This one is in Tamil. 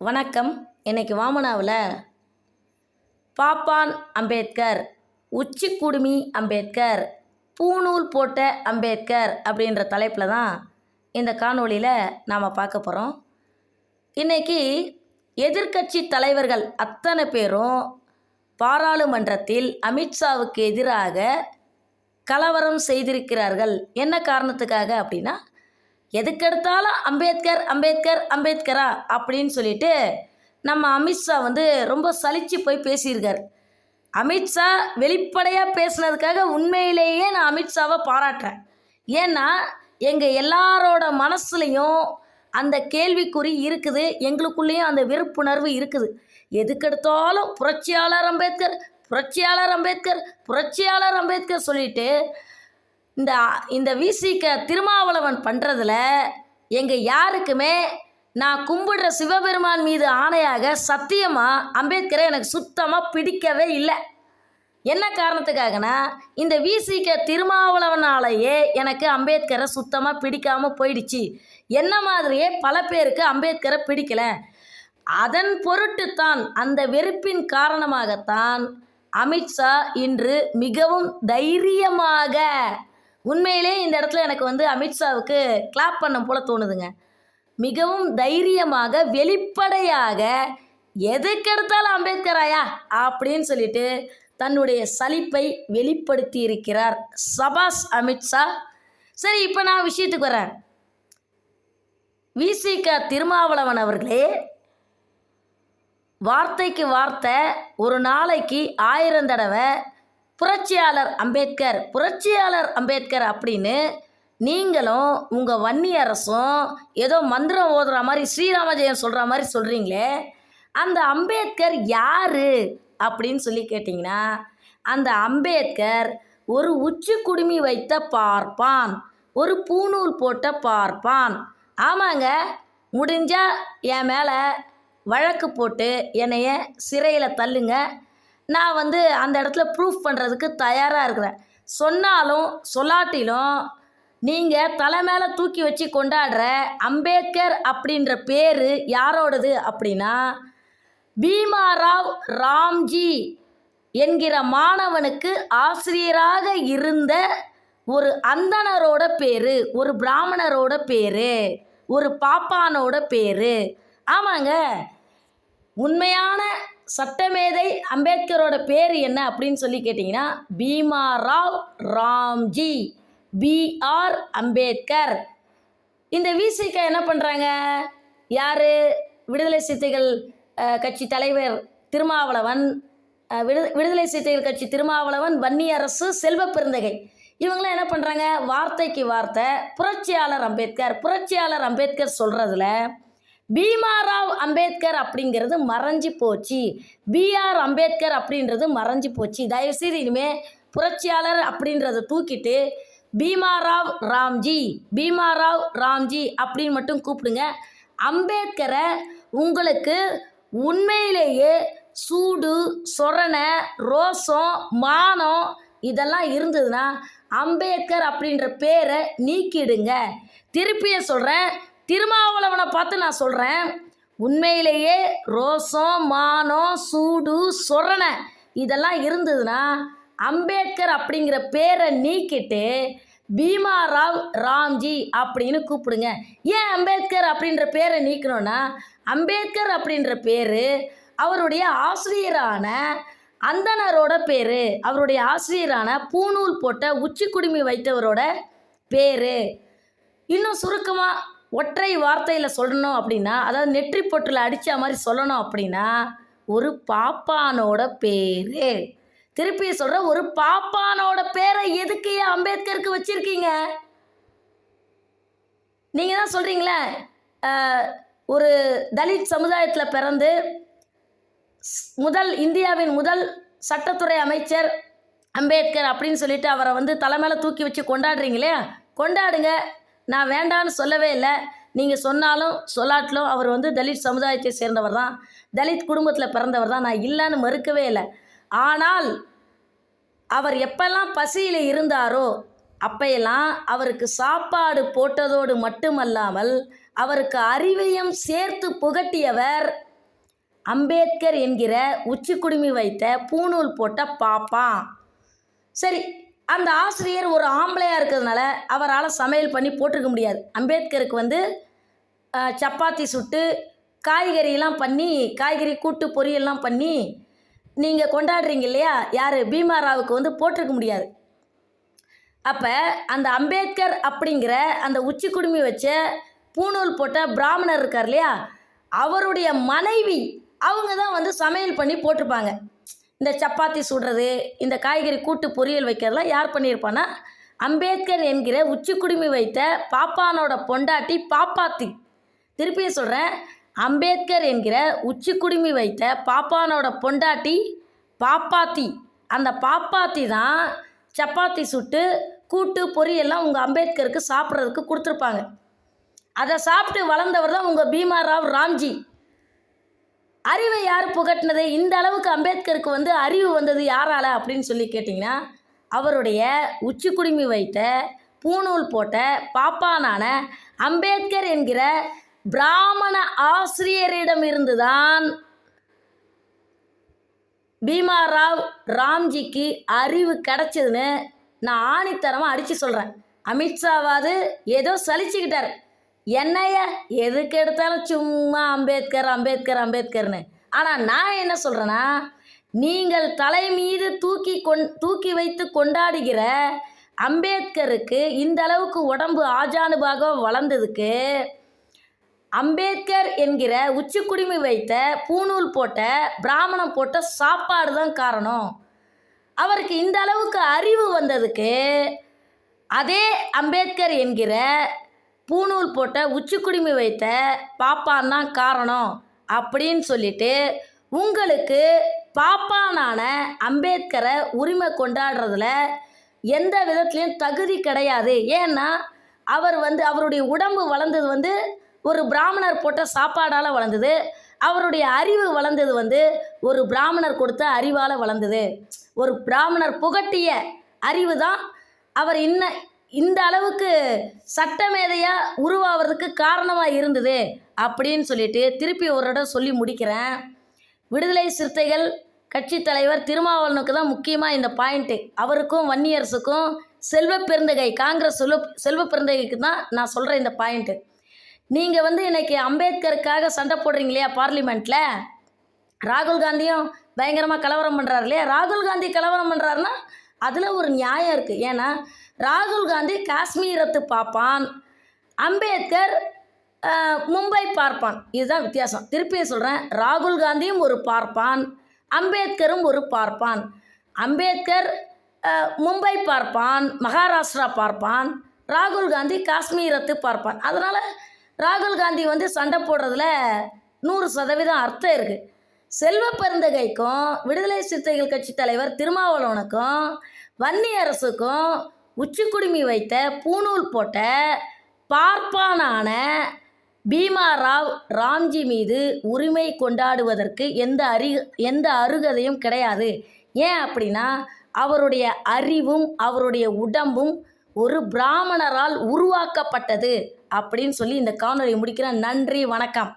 வணக்கம். இன்னைக்கு வாமனாவில் பாப்பான் அம்பேத்கர் உச்சி குடுமி அம்பேத்கர் பூநூல் போட்ட அம்பேத்கர் அப்படின்ற தலைப்பில் தான் இந்த காணொளியில் நாம் பார்க்க போகிறோம் இன்னைக்கு எதிர்க்கட்சி தலைவர்கள் அத்தனை பேரும் பாராளுமன்றத்தில் அமித்ஷாவுக்கு எதிராக கலவரம் செய்திருக்கிறார்கள். என்ன காரணத்துக்காக அப்படின்னா எதுக்கெடுத்தாலும் அம்பேத்கர் அம்பேத்கர் அம்பேத்கரா அப்படின்னு சொல்லிட்டு நம்ம அமித்ஷா வந்து ரொம்ப சலிச்சு போய் பேசியிருக்கார். அமித்ஷா வெளிப்படையாக பேசுனதுக்காக உண்மையிலேயே நான் அமித்ஷாவை பாராட்டுறேன். ஏன்னா எங்கள் எல்லாரோட மனசுலையும் அந்த கேள்விக்குறி இருக்குது எங்களுக்குள்ளேயும் அந்த விருப்புணர்வு இருக்குது. எதுக்கெடுத்தாலும் புரட்சியாளர் அம்பேத்கர் புரட்சியாளர் அம்பேத்கர் புரட்சியாளர் அம்பேத்கர் சொல்லிட்டு இந்த இந்த விசிக திருமாவளவன் பண்ணுறதுல எங்கள் யாருக்குமே நான் கும்பிடுற சிவபெருமான் மீது ஆணையாக சத்தியமாக அம்பேத்கரை எனக்கு சுத்தமாக பிடிக்கவே இல்லை. என்ன காரணத்துக்காகனா இந்த விசிக திருமாவளவனாலேயே எனக்கு அம்பேத்கரை சுத்தமாக பிடிக்காமல் போயிடுச்சு. என்ன மாதிரியே பல பேருக்கு அம்பேத்கரை பிடிக்கல. அதன் பொருட்டுத்தான் அந்த வெறுப்பின் காரணமாகத்தான் அமித்ஷா இன்று மிகவும் தைரியமாக உண்மையிலே இந்த இடத்துல எனக்கு வந்து அமித்ஷாவுக்கு கிளாப் பண்ண போல தோணுதுங்க. மிகவும் தைரியமாக வெளிப்படையாக எதுக்கெடுத்தாலும் அம்பேத்கராயா அப்படின்னு சொல்லிட்டு தன்னுடைய சலிப்பை வெளிப்படுத்தி இருக்கிறார் சபாஸ் அமித்ஷா சரி இப்போ நான் விஷயத்துக்கு வரேன். விசிக திருமாவளவன் அவர்களே வார்த்தைக்கு வார்த்தை ஒரு நாளைக்கு ஆயிரம் தடவை புரட்சியாளர் அம்பேத்கர் புரட்சியாளர் அம்பேத்கர் அப்படின்னு நீங்களும் உங்கள் வன்னி அரசும் ஏதோ மந்திரம் ஓதுற மாதிரி ஸ்ரீராமஜெயம் சொல்கிற மாதிரி சொல்கிறீங்களே அந்த அம்பேத்கர் யார் அப்படின்னு சொல்லி கேட்டிங்கன்னா அந்த அம்பேத்கர் ஒரு உச்சி குடுமி வைத்த பார்ப்பான் ஒரு பூநூல் போட்ட பார்ப்பான். ஆமாங்க முடிஞ்சால் என் மேலே வழக்கு போட்டு என்னைய சிறையில் தள்ளுங்க நான் வந்து அந்த இடத்துல ப்ரூஃப் பண்ணுறதுக்கு தயாராக இருக்கிறேன். சொன்னாலும் சொல்லாட்டிலும் நீங்கள் தலை மேலே தூக்கி வச்சு கொண்டாடுற அம்பேத்கர் அப்படின்ற பேர் யாரோடது அப்படின்னா பீமாராவ் ராம்ஜி என்கிற மாணவனுக்கு ஆசிரியராக இருந்த ஒரு அந்தணரோட பேர் ஒரு பிராமணரோட பேர் ஒரு பாப்பானோட பேர். ஆமாங்க உண்மையான சட்டமேதை அம்பேத்கரோட பேர் என்ன அப்படின்னு சொல்லி கேட்டிங்கன்னா பீமாராவ் ராம்ஜி பிஆர் அம்பேத்கர். இந்த விசிக என்ன பண்ணுறாங்க யார்? விடுதலை சிறுத்தைகள் கட்சி தலைவர் திருமாவளவன் விடு விடுதலை சிறுத்தைகள் கட்சி திருமாவளவன் வன்னியரசு செல்வ பெருந்தகை. இவங்களாம் என்ன பண்ணுறாங்க வார்த்தைக்கு வார்த்தை புரட்சியாளர் அம்பேத்கர். புரட்சியாளர் அம்பேத்கர் சொல்கிறதுல பீமாராவ் அம்பேத்கர் அப்படிங்கிறது மறைஞ்சு போச்சு. பிஆர் அம்பேத்கர் அப்படின்றது மறைஞ்சு போச்சு. தயவுசெய்து இனிமேல் புரட்சியாளர் அப்படின்றத தூக்கிட்டு பீமாராவ் ராம்ஜி பீமாராவ் ராம்ஜி அப்படின்னு மட்டும் கூப்பிடுங்க. அம்பேத்கரை உங்களுக்கு உண்மையிலேயே சூடு சொரணை ரோசம் மானம் இதெல்லாம் இருந்ததுன்னா அம்பேத்கர் அப்படின்ற பேரை நீக்கிடுங்க. திருப்பியும் சொல்கிறேன் திருமாவளவனை பார்த்து நான் சொல்கிறேன் உண்மையிலேயே ரோசம் மானம் சூடு சொரணை இதெல்லாம் இருந்ததுன்னா அம்பேத்கர் அப்படிங்கிற பேரை நீக்கிட்டு பீமாராவ் ராம்ஜி அப்படின்னு கூப்பிடுங்க. ஏன் அம்பேத்கர் அப்படின்ற பேரை நீக்கணும்னா அம்பேத்கர் அப்படின்ற பேர் அவருடைய ஆசிரியரான அந்தனரோட பேர் அவருடைய ஆசிரியரான பூநூல் போட்ட உச்சி குடுமி வைத்தவரோட பேர். இன்னும் சுருக்கமாக ஒற்றை வார்த்தையில் சொல்லணும் அப்படின்னா அதாவது நெற்றி பொட்டில் அடித்த மாதிரி சொல்லணும் அப்படின்னா ஒரு பாப்பானோட பேர். திருப்பி சொல்கிற ஒரு பாப்பானோட பேரை எதுக்கு ஏன் அம்பேத்கருக்கு வச்சுருக்கீங்க? நீங்கள் தான் சொல்கிறீங்களே ஒரு தலித் சமுதாயத்தில் பிறந்து முதல் இந்தியாவின் முதல் சட்டத்துறை அமைச்சர் அம்பேத்கர் அப்படின்னு சொல்லிட்டு அவரை வந்து தலைமையில் தூக்கி வச்சு கொண்டாடுறீங்களே கொண்டாடுங்க. நான் வேண்டான்னு சொல்லவே இல்லை. நீங்கள் சொன்னாலும் சொல்லாட்டிலும் அவர் வந்து தலித் சமுதாயத்தை சேர்ந்தவர் தான். தலித் குடும்பத்தில் பிறந்தவர் தான். நான் இல்லைன்னு மறுக்கவே இல்லை. ஆனால் அவர் எப்பெல்லாம் பசியில் இருந்தாரோ அப்பையெல்லாம் அவருக்கு சாப்பாடு போட்டதோடு மட்டுமல்லாமல் அவருக்கு அறிவையும் சேர்த்து புகட்டியவர் அம்பேத்கர் என்கிற உச்சி குடுமி வைத்த பூநூல் போட்ட பாப்பா. சரி அந்த ஆசிரியர் ஒரு ஆம்பளையாக இருக்கிறதுனால அவரால் சமையல் பண்ணி போட்டிருக்க முடியாது. அம்பேத்கருக்கு வந்து சப்பாத்தி சுட்டு காய்கறியெல்லாம் பண்ணி காய்கறி கூட்டு பொரியல்லாம் பண்ணி நீங்கள் கொண்டாடுறீங்க இல்லையா? யார்? பீமாராவுக்கு வந்து போட்டிருக்க முடியாது. அப்போ அந்த அம்பேத்கர் அப்படிங்கிற அந்த உச்சி குடுமி வச்ச பூணூல் போட்ட பிராமணர் இருக்கார் இல்லையா? அவருடைய மனைவி அவங்க தான் வந்து சமையல் பண்ணி போட்டிருப்பாங்க. இந்த சப்பாத்தி சுடுறது இந்த காய்கறி கூட்டு பொரியல் வைக்கிறதெல்லாம் யார் பண்ணியிருப்பான்னா அம்பேத்கர் என்கிற உச்சி குடுமி வைத்த பாப்பானோட பொண்டாட்டி பாப்பாத்தி. திருப்பியும் சொல்கிறேன் அம்பேத்கர் என்கிற உச்சி குடுமி வைத்த பாப்பானோட பொண்டாட்டி பாப்பாத்தி. அந்த பாப்பாத்தி தான் சப்பாத்தி சுட்டு கூட்டு பொரியெல்லாம் உங்கள் அம்பேத்கருக்கு சாப்பிட்றதுக்கு கொடுத்துருப்பாங்க. அதை சாப்பிட்டு வளர்ந்தவர் தான் உங்கள் பீமாராவ் ராம்ஜி. அறிவை யார் புகட்டினது? இந்த அளவுக்கு அம்பேத்கருக்கு வந்து அறிவு வந்தது யாரால அப்படின்னு சொல்லி கேட்டிங்கன்னா அவருடைய உச்சி குடுமி வைத்த பூணூல் போட்ட பாப்பானான அம்பேத்கர் என்கிற பிராமண ஆசிரியரிடமிருந்து தான் பீமாராவ் ராம்ஜிக்கு அறிவு கிடைச்சதுன்னு நான் ஆணித்தரமாக அடித்து சொல்கிறேன் அமித்ஷாவாது ஏதோ சலிச்சுக்கிட்டார். என்னையா எதுக்கு எடுத்தாலும் சும்மா அம்பேத்கர் அம்பேத்கர் அம்பேத்கர்னு. ஆனால் நான் என்ன சொல்கிறேன்னா நீங்கள் தலை மீது தூக்கி கொண் தூக்கி வைத்து கொண்டாடுகிற அம்பேத்கருக்கு இந்த அளவுக்கு உடம்பு ஆஜானுபாக வளர்ந்ததுக்கு அம்பேத்கர் என்கிற உச்சி குடிமை வைத்த பூநூல் போட்ட பிராமணம் போட்ட சாப்பாடு தான் காரணம். அவருக்கு இந்த அளவுக்கு அறிவு வந்ததுக்கு அதே அம்பேத்கர் என்கிற பூணூல் போட்ட உச்சிக்குடுமி வைத்த பாப்பான் தான் காரணம் அப்படின்னு சொல்லிட்டு உங்களுக்கு பாப்பானான அம்பேத்கரை உரிமை கொண்டாடுறதுல எந்த விதத்துலேயும் தகுதி கிடையாது. ஏன்னா அவர் வந்து அவருடைய உடம்பு வளர்ந்தது வந்து ஒரு பிராமணர் போட்ட சாப்பாடால் வளர்ந்தது. அவருடைய அறிவு வளர்ந்தது வந்து ஒரு பிராமணர் கொடுத்த அறிவால் வளர்ந்தது. ஒரு பிராமணர் புகட்டிய அறிவு தான் அவர் இன்ன இந்த அளவுக்கு சட்டமேதையாக உருவாகிறதுக்கு காரணமாக இருந்தது அப்படின்னு சொல்லிட்டு திருப்பி ஒரு இடம் சொல்லி முடிக்கிறேன். விடுதலை சிறுத்தைகள் கட்சி தலைவர் திருமாவளனுக்கு தான் முக்கியமாக இந்த பாயிண்ட்டு அவருக்கும் வன்னியரசுக்கும் செல்வ பெருந்தகை காங்கிரஸ் செல்வ செல்வ பெருந்தகைக்கு தான் நான் சொல்கிறேன் இந்த பாயிண்ட்டு நீங்கள் வந்து இன்றைக்கி அம்பேத்கருக்காக சண்டை போடுறீங்க இல்லையா பார்லிமெண்ட்டில் ராகுல் காந்தியும் பயங்கரமாக கலவரம் பண்ணுறாரு இல்லையா? ராகுல் காந்தி கலவரம் பண்ணுறாருன்னா அதில் ஒரு நியாயம் இருக்குது ஏன்னா ராகுல் காந்தி காஷ்மீரத்து பார்ப்பான் அம்பேத்கர் மும்பை பார்ப்பான். இதுதான் வித்தியாசம். திருப்பியும் சொல்கிறேன் ராகுல் காந்தியும் ஒரு பார்ப்பான் அம்பேத்கரும் ஒரு பார்ப்பான். அம்பேத்கர் மும்பை பார்ப்பான் மகாராஷ்டிரா பார்ப்பான் ராகுல் காந்தி காஷ்மீரத்து பார்ப்பான். அதனால் ராகுல் காந்தி வந்து சண்டை போடுறதுல நூறு சதவீதம் அர்த்தம் இருக்குது செல்வ பெருந்தகைக்கும் விடுதலை சிறுத்தைகள் கட்சி தலைவர் திருமாவளவனுக்கும் வன்னி அரசுக்கும் உச்சிக்குடுமி வைத்த பூணூல் போட்ட பார்ப்பானான பீமாராவ் ராம்ஜி மீது உரிமை கொண்டாடுவதற்கு எந்த அறி எந்த அருகதையும் கிடையாது. ஏன் அப்படின்னா அவருடைய அறிவும் அவருடைய உடம்பும் ஒரு பிராமணரால் உருவாக்கப்பட்டது அப்படின்னு சொல்லி இந்த காணொலியை முடிக்கிறேன். நன்றி வணக்கம்.